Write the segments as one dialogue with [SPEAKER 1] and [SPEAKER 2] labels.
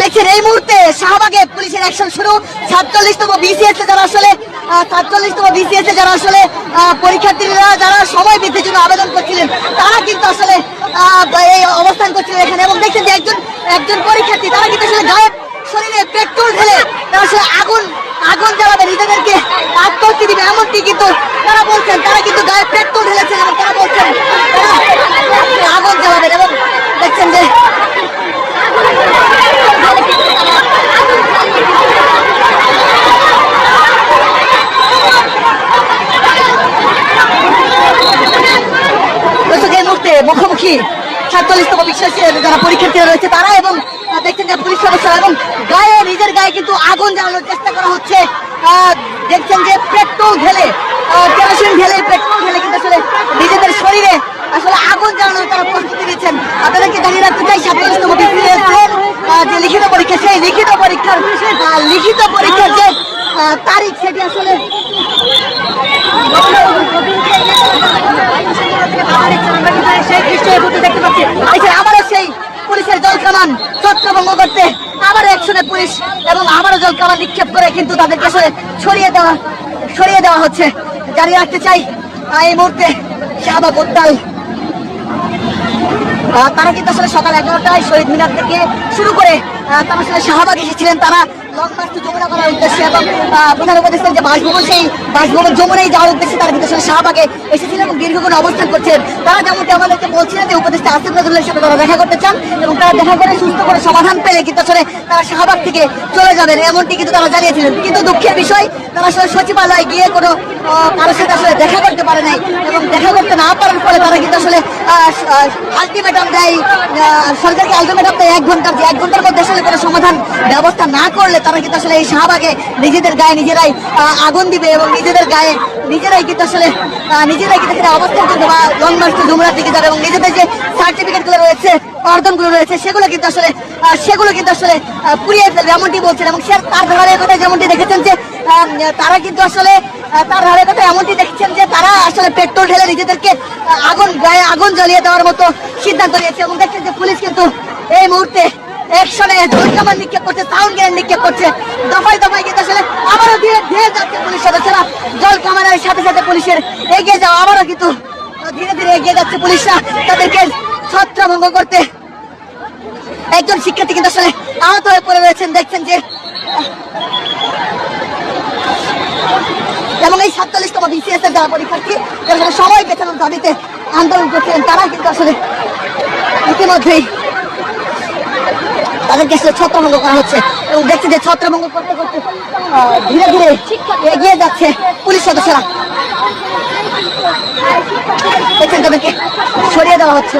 [SPEAKER 1] দেখছেন এই মুহূর্তে শাহবাগে পুলিশের অ্যাকশন শুরু। সাতচল্লিশতম বিসিএস যারা আসলে সাতচল্লিশতম বিসিএস যারা আসলে পরীক্ষার্থীরা যারা সময় বৃদ্ধির জন্য আবেদন করছিলেন, তারা কিন্তু আসলে এই অবস্থান করছিলেন এখানে। এবং দেখছেন যে একজন একজন পরীক্ষার্থী, তারা কিন্তু আসলে গায়ে শরীরে পেট্রোল ঢেলে তারা আসলে আগুন আগুন জ্বালাবে, নিজেদেরকে আত্মহত্যা দিবে, এমনটি কিন্তু তারা বলছেন। তারা কিন্তু গায়ে পেট্রোল ঢেলেছেন এবং তারা বলছেন তারা আগুন জ্বালাবেন এবং দেখছেন যে দর্শক এই মুহূর্তে মুখোমুখি সাতচল্লিশতম বিশ্বাসের যারা পরীক্ষার্থীরা রয়েছে তারা এবং দেখছেন যে পুলিশ সদস্য এবং গায়ে, নিজের গায়ে কিন্তু আগুন জ্বালানোর চেষ্টা করা হচ্ছে। দেখছেন যে পেট্রোল ঢেলে কেরোসিন ঢেলে, পেট্রোল ঢেলে কিন্তু আসলে নিজেদের শরীরে আসলে আগুন জ্বালানোর তারা প্রস্তুতি নিচ্ছেন। আপনাদেরকে জানিয়ে রাখতে চাই সাতচল্লিশতম যে লিখিত পরীক্ষা, সেই লিখিত পরীক্ষার লিখিত পরীক্ষার যে তারিখ, সেটি আসলে সেই দৃশ্য মুহূর্তে দেখতে পাচ্ছি। আবারও সেই পুলিশের ছত্রভঙ্গ করতে পুলিশ এবং আবারও নিক্ষেপ করে কিন্তু তাদেরকে আসলে ছড়িয়ে দেওয়া দেওয়া হচ্ছে। জানিয়ে রাখতে চাই, এই মুহূর্তে শাহবাগ উত্তাল। তারা কিন্তু আসলে সকাল এগারোটায় শহীদ মিনার থেকে শুরু করে তারা আসলে শাহবাগ এসেছিলেন। তারা উপদেষ্টা যে বাসভবন, সেই উদ্দেশ্যে তারা কিন্তু এসেছিলেন এবং অবস্থান করছেন। তারা বলছিলেন যে উপদেষ্টা সাথে তারা দেখা করতে চান এবং তারা দেখা করে সুস্থ করে সমাধান পেলে আসলে তারা শাহবাগ থেকে চলে যাবেন, এমনটি কিন্তু তারা জানিয়েছিলেন। কিন্তু দুঃখের বিষয়, তারা আসলে সচিবালয়ে গিয়ে কোনো কারোর সাথে আসলে দেখা করতে পারে নাই এবং দেখা করতে না পারার ফলে তারা কিন্তু আসলে আলটিমেটাম দেয় সরকারকে আলটিমেটাম দেয় এক ঘণ্টার যে এক ঘণ্টার মধ্যে আসলে কোনো সমাধান ব্যবস্থা না করলে তারা কিন্তু আসলে এই শাহবাগে নিজেদের গায়ে নিজেরাই আগুন দিবে এবং নিজেদের গায়ে নিজেরাই কিন্তু আসলে নিজেরাই কিন্তু এখানে অবস্থান করবে বা লং মার্চ যমুনার দিকে যাবে এবং নিজেদের যে সার্টিফিকেটগুলো রয়েছে অর্জনগুলো রয়েছে, সেগুলো কিন্তু আসলে সেগুলো কিন্তু আসলে পুড়িয়ে ফেলবে এমনটি বলছেন এবং সে তার ধারের কথা যেমনটি দেখেছেন যে তারা কিন্তু আসলে তার ধারের কথা এমনটি দেখছেন যে তারা আসলে পেট্রোল ঢেলে নিজেদেরকে আগুন, গায়ে আগুন জ্বালিয়ে দেওয়ার মতো সিদ্ধান্ত নিয়েছে এবং দেখছেন যে পুলিশ কিন্তু এই মুহূর্তে একশনে জলকামান নিক্ষেপ করছে সাউন্ড গ্রেনেড নিক্ষেপ করছে, দফায় দফায় কিন্তু আসলে আবারও ধীরে ধীরে যাচ্ছে পুলিশ সদস্যরা। জল কামানের সাথে সাথে পুলিশের এগিয়ে যাওয়া, আবারও কিন্তু ধীরে ধীরে এগিয়ে যাচ্ছে পুলিশরা তাদেরকে ছত্রভঙ্গ করতে। একজন শিক্ষার্থী কিন্তু আসলে আহত হয়ে পড়ে রয়েছেন, দেখছেন যে, এবং এই সাতচল্লিশতম বিসিএস এর যারা পরীক্ষার্থী আসলে সময় পেছানোর দাবিতে আন্দোলন করছিলেন তারা কিন্তু আসলে ইতিমধ্যেই তাদেরকে আসলে ছত্রভঙ্গ করা হচ্ছে এবং দেখছি যে ছত্রভঙ্গ করতে করতে ধীরে ধীরে এগিয়ে যাচ্ছে পুলিশ সদস্যরা। দেখছেন তাদেরকে সরিয়ে দেওয়া হচ্ছে।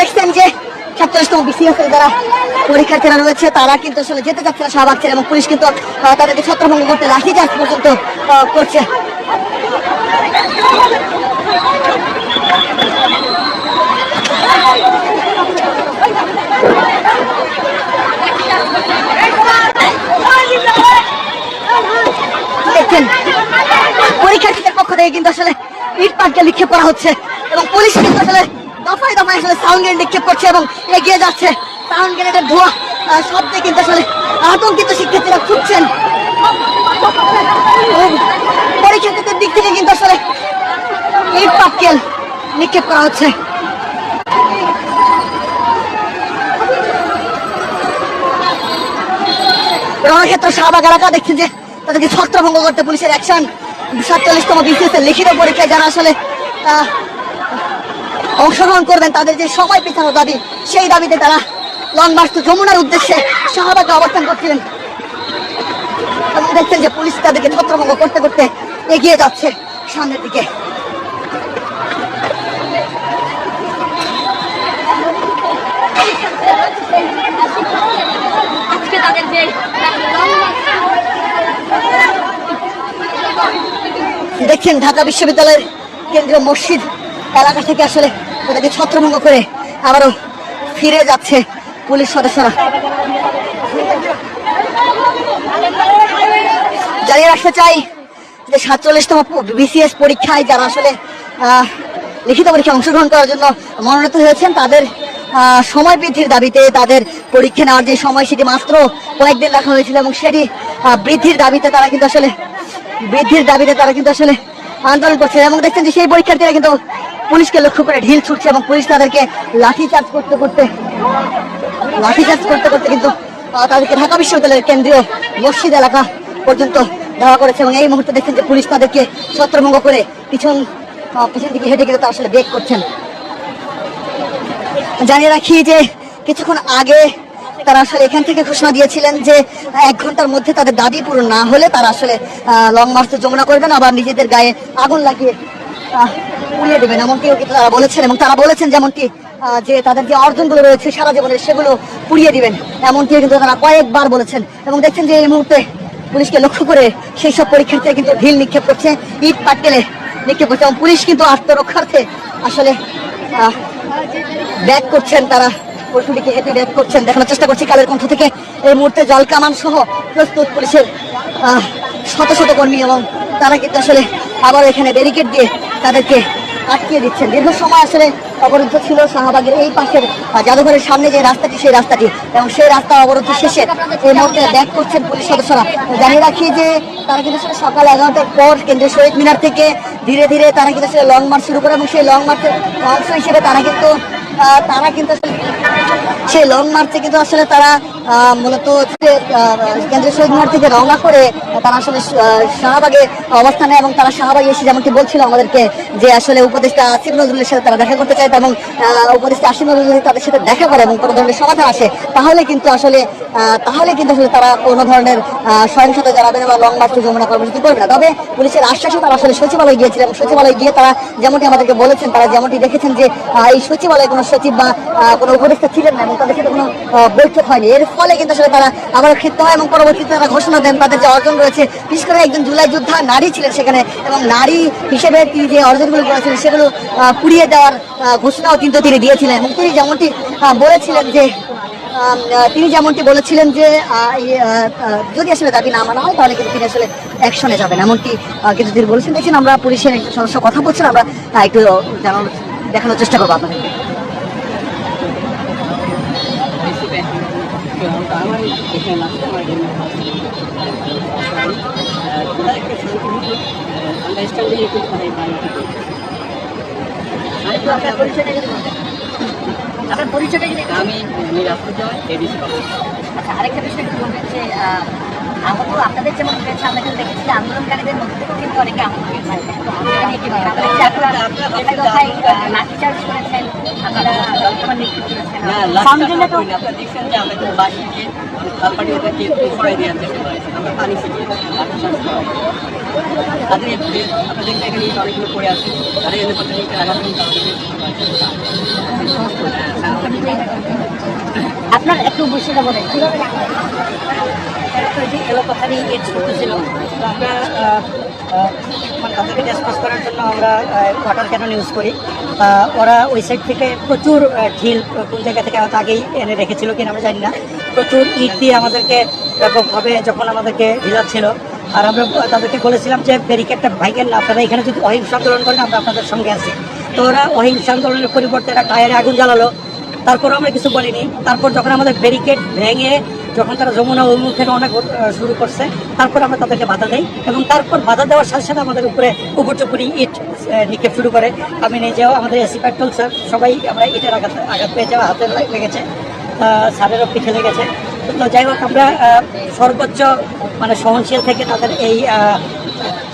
[SPEAKER 1] দেখছেন যে সাতচল্লিশতম বিসিএস এর যারা পরীক্ষার্থীরা রয়েছে, তারা কিন্তু আসলে যেতে চাচ্ছে না শাহবাগ ছেড়ে এবং পুলিশ কিন্তু তাদেরকে ছত্রভঙ্গ করতে লাঠি চার্জ পর্যন্ত করছে। পরীক্ষার্থীদের পক্ষ থেকে কিন্তু আসলে ইট পাটকে নিক্ষেপ করা হচ্ছে এবং পুলিশ কিন্তু আসলে দফায় দফায় আসলে সাউন্ড গ্রেনেড নিক্ষেপ করছে এবং এগিয়ে যাচ্ছে। সাউন্ড ধোঁয়া শব্দে কিন্তু আসলে আতঙ্কিত শিক্ষার্থীরা পরীক্ষার্থীদের দিক থেকে কিন্তু আসলে পাটকেল নিক্ষেপ করা হচ্ছে। রণক্ষেত্র শাহবাগ এলাকা দেখছেন যে তাদেরকে ছত্রভঙ্গ করতে পুলিশের অ্যাকশন সাতচল্লিশতম বিসিএস লিখিত পরীক্ষায় যারা আসলে অংশগ্রহণ করবেন, তাদের যে সময় পেছানোর দাবি, সেই দাবিতে তারা লং মার্চ টু যমুনার উদ্দেশ্যে শাহবাগে অবস্থান করছিলেন। দেখছেন যে পুলিশ তাদেরকে ছত্রভঙ্গ করতে করতে এগিয়ে যাচ্ছে সামনের দিকে।
[SPEAKER 2] আজকে তাদের যে
[SPEAKER 1] দেখছেন ঢাকা বিশ্ববিদ্যালয়ের কেন্দ্রীয় মসজিদ এলাকা থেকে আসলে তাদেরকে ছত্রভঙ্গ করে আবারও ফিরে যাচ্ছে পুলিশ সদস্যরা। জানিয়ে রাখতে চাই যে সাতচল্লিশতম বিসিএস পরীক্ষায় যারা আসলে লিখিত পরীক্ষায় অংশগ্রহণ করার জন্য মনোনীত হয়েছেন, তাদের সময় বৃদ্ধির দাবিতে তাদের পরীক্ষা নেওয়ার যে সময় সেটি মাত্র কয়েকদিন রাখা হয়েছিল এবং সেটি বৃদ্ধির দাবিতে তারা কিন্তু আসলে, বৃদ্ধির দাবিতে তারা কিন্তু আসলে আন্দোলন করছে এবং দেখছেন যে সেই পরীক্ষার্থীরা কিন্তু পুলিশকে লক্ষ্য করে ঢিল ছুটছে এবং পুলিশ তাদেরকে লাঠি চার্জ করতে করতে লাঠিচার্জ করতে করতে কিন্তু তাদেরকে ঢাকা বিশ্ববিদ্যালয়ের কেন্দ্রীয় মসজিদ এলাকা পর্যন্ত ধাওয়া করেছে এবং এই মুহূর্তে দেখছেন যে পুলিশ তাদেরকে ছত্রভঙ্গ করে পিছন পিছন দিকে হেঁটে গেলে তারা আসলে বেগ করছেন। জানিয়ে রাখি যে কিছুক্ষণ আগে তারা আসলে এখান থেকে ঘোষণা দিয়েছিলেন যে এক ঘণ্টার মধ্যে তাদের দাবি পূরণ না হলে তারা আসলে লং মার্চ যমুনা করবেন, আবার নিজেদের গায়ে আগুন লাগিয়ে পুড়িয়ে দেবেন এমনটিও তারা বলেছেন এবং তারা বলেছেন যেমনটি যে তাদের যে অর্জনগুলো রয়েছে সারা জীবনের সেগুলো পুড়িয়ে দিবেন, এমনটিও কিন্তু তারা কয়েকবার বলেছেন। এবং দেখছেন যে এই মুহূর্তে পুলিশকে লক্ষ্য করে সেই সব পরীক্ষার্থীরা কিন্তু ঢিল নিক্ষেপ করছে, ইট পাটকেলে নিক্ষেপ করছে এবং পুলিশ কিন্তু আত্মরক্ষার্থে আসলে ব্যাক করছেন তারা। পশুটিকে হেঁটে ব্যাক করছেন, দেখানোর চেষ্টা করছি কালের কণ্ঠ থেকে। এই মুহূর্তে জল কামান সহ প্রস্তুত পুলিশের শত শত কর্মী এবং তারা কিন্তু আসলে আবার এখানে ব্যারিকেড দিয়ে তাদেরকে আটকিয়ে দিচ্ছেন। দীর্ঘ সময় আসলে অবরুদ্ধ ছিল শাহবাগের এই পাশের জাদুঘরের সামনে যে রাস্তাটি, সেই রাস্তাটি। এবং সেই রাস্তা অবরুদ্ধ শেষে এই মুহূর্তে ব্যাক করছেন পুলিশ সদস্যরা। জানিয়ে রাখি যে তারা কিন্তু সকাল এগারোটার পর কেন্দ্রীয় শহীদ মিনার থেকে ধীরে ধীরে তারা কিন্তু আসলে লং মার্চ শুরু করে এবং সেই লং মার্চের অংশ হিসেবে তারা কিন্তু তারা কিন্তু সেই লং মার্চে কিন্তু আসলে তারা মূলত হচ্ছে, কেন্দ্রীয় শহীদ মিনার থেকে রওনা করে তারা আসলে শাহবাগে অবস্থানে এবং তারা শাহবাগে এসে যেমনটি বলছিল আমাদেরকে যে আসলে উপদেষ্টা আসিফ নজরুলের সাথে তারা দেখা করতে চায় এবং উপদেষ্টা আসিফ নজরুল তাদের সাথে দেখা করে এবং কোনো ধরনের সমাধান আসে তাহলে কিন্তু আসলে তাহলে কিন্তু আসলে তারা কোনো ধরনের সহিংসতা জানাবেন বা লং মার্চ যমুনা কর্মসূচি করবে না। তবে পুলিশের আশ্বাসে তারা আসলে সচিবালয়ে গিয়েছিলেন এবং সচিবালয়ে গিয়ে তারা যেমনটি আমাদেরকে বলেছেন তারা যেমনটি দেখেছেন যে এই সচিবালয়ে কোনো সচিব বা কোনো উপদেষ্টা ছিলেন না এবং তাদের সাথে কোনো বৈঠক হয়নি। এর ফলে কিন্তু আসলে তারা আবার ক্ষিপ্ত হয় এবং পরবর্তীতে তারা ঘোষণা দেন তাদের যে অর্জন রয়েছে। বিশেষ করে একজন জুলাই যোদ্ধা নারী ছিলেন সেখানে এবং নারী হিসেবে তিনি যে অর্জনগুলো করেছিলেন সেগুলো পুড়িয়ে দেওয়ার ঘোষণাও কিন্তু তিনি দিয়েছিলেন। এবং তিনি যেমনটি বলেছিলেন যে তিনি যেমনটি বলেছিলেন যে যদি আসলে দাবি না মানা হয় তাহলে কিন্তু তিনি আসলে অ্যাকশনে যাবেন। এমনকি আহ, কিন্তু তিনি বলেছেন। দেখছেন আমরা পুলিশের সদস্য কথা বলছেন আমরা একটু জানানোর দেখানোর চেষ্টা করব আপনাদের আপনার পরিচয়টা
[SPEAKER 2] আমি এডিসি
[SPEAKER 1] আচ্ছা আরেকটা বিষয় একটু বলবেন যে আমাদের আপনাদের যেমন হয়েছে আমরা কিন্তু দেখেছি যে আন্দোলনকারীদের মধ্যে থেকেও কিন্তু অনেকে আহত হয়েছে। লাঠিচার্জ করেছেন আপনারা
[SPEAKER 2] বাসি
[SPEAKER 1] একটু বলেন কীভাবে
[SPEAKER 3] এলোপাথারি ইট ছিল তো আমরা তাদেরকে ডিসকাস করার জন্য আমরা ওয়াটার ক্যানন ইউজ করি? ওরা ওই সাইড থেকে প্রচুর ঢিল কোন জায়গা থেকে হয়তো আগেই এনে রেখেছিল কিনা আমরা জানি না। প্রচুর ইট দিয়ে আমাদেরকে ব্যাপকভাবে যখন আমাদেরকে ঢিলাচ্ছিল, আর আমরা তাদেরকে বলেছিলাম যে ব্যারিকেডটা ভাইকেন না, আপনারা এখানে যদি অহিংস আন্দোলন করেন, আমরা আপনাদের সঙ্গে আছি। তো ওরা অহিংস আন্দোলনের পরিবর্তে একটা টায়ারে আগুন জ্বালালো। তারপর আমরা কিছু বলিনি। তারপর যখন আমাদের ব্যারিকেড ভেঙে যখন তারা যমুনা রওনা কর- আহ, শুরু করছে তারপর আমরা তাদেরকে বাধা দেই এবং তারপর বাধা দেওয়ার সাথে সাথে আমাদের উপরে উপর্যুপুরি ইট নিক্ষেপ শুরু করে। আমি নিজেও আমাদের এসি পেট্রোল স্যার সবাই আমরা ইটের আঘাত আঘাত পেয়ে যাওয়া হাতে লেগেছে স্যারেরও পিঠে লেগেছে। তো যাই হোক আমরা সর্বোচ্চ মানে সহনশীল থেকে তাদের এই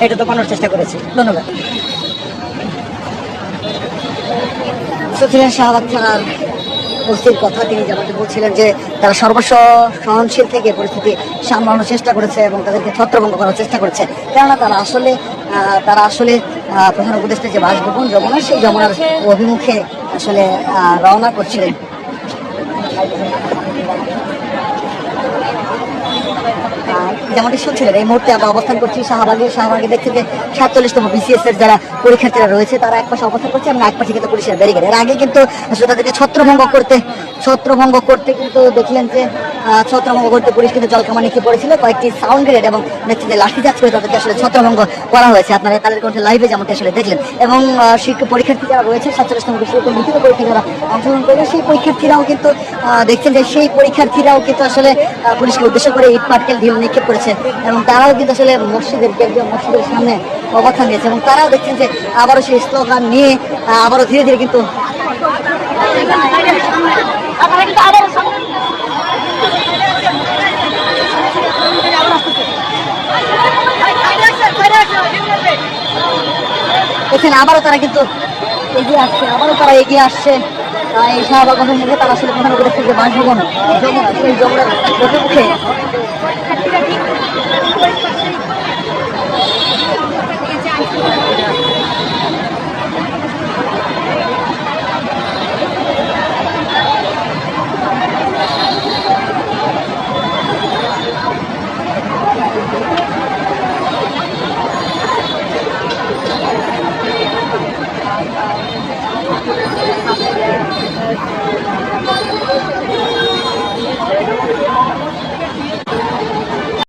[SPEAKER 3] এটা দমানোর চেষ্টা করেছি। ধন্যবাদ।
[SPEAKER 1] ছিলেন শাহবাগ থানার ওসির কথা তিনি যেমনটি বলছিলেন যে তারা সর্বস্ব সহনশীল থেকে পরিস্থিতি সামলানোর চেষ্টা করেছে এবং তাদেরকে ছত্রভঙ্গ করার চেষ্টা করেছে। কেননা তারা আসলে তারা আসলে প্রধান উপদেষ্টা যে বাসভবন যমুনা, সেই যমুনার অভিমুখে আসলে রওনা করছিলেন আর যেমনটি শুনছিলেন, এই মুহূর্তে আমরা অবস্থান করছি শাহবাগে। শাহবাগে দেখছি যে সাতচল্লিশতম বিসিএস এর যারা পরীক্ষার্থীরা রয়েছে, তারা এক পাশে অবস্থান করছে। এবং এক পাশে কিন্তু পুলিশের ব্যারিকেড এর আগে কিন্তু আসলে তাদেরকে ছত্রভঙ্গ করতে ছত্রভঙ্গ করতে কিন্তু দেখলেন যে ছত্রভঙ্গ করতে পুলিশ কিন্তু জলকামানি কি পড়েছিল। কয়েকটি সাউন্ড গ্রেড এবং দেখছি যে লাঠিচার্জ করে তাদেরকে আসলে ছত্রভঙ্গ করা হয়েছে। আপনারা তাদের কণ্ঠে লাইভে যেমনটি আসলে দেখলেন। এবং শিক্ষক পরীক্ষার্থী যারা রয়েছে, সাতচল্লিশতম বিশ্ববিদ্যালয় লিখিত পরীক্ষা যারা অংশগ্রহণ করবে, সেই পরীক্ষার্থীরাও কিন্তু দেখছেন যে সেই পরীক্ষার্থীরাও কিন্তু আসলে পুলিশকে উদ্দেশ্য করে ইট পাটকেল ঢিল নিক্ষেপ করেছে এবং তারাও কিন্তু আসলে মসজিদের কেন্দ্রীয় মসজিদের সামনে অবস্থান নিয়েছে এবং তারাও দেখছেন যে আবারও সেই স্লোগান নিয়ে আবারও ধীরে ধীরে কিন্তু দেখছেন আবারও তারা কিন্তু এগিয়ে আসছে, আবারও তারা এগিয়ে আসছে। এই শাহবাগ তারা আসলে প্রধান করে বাসভবন সেই যমুনার মুখে Thank you.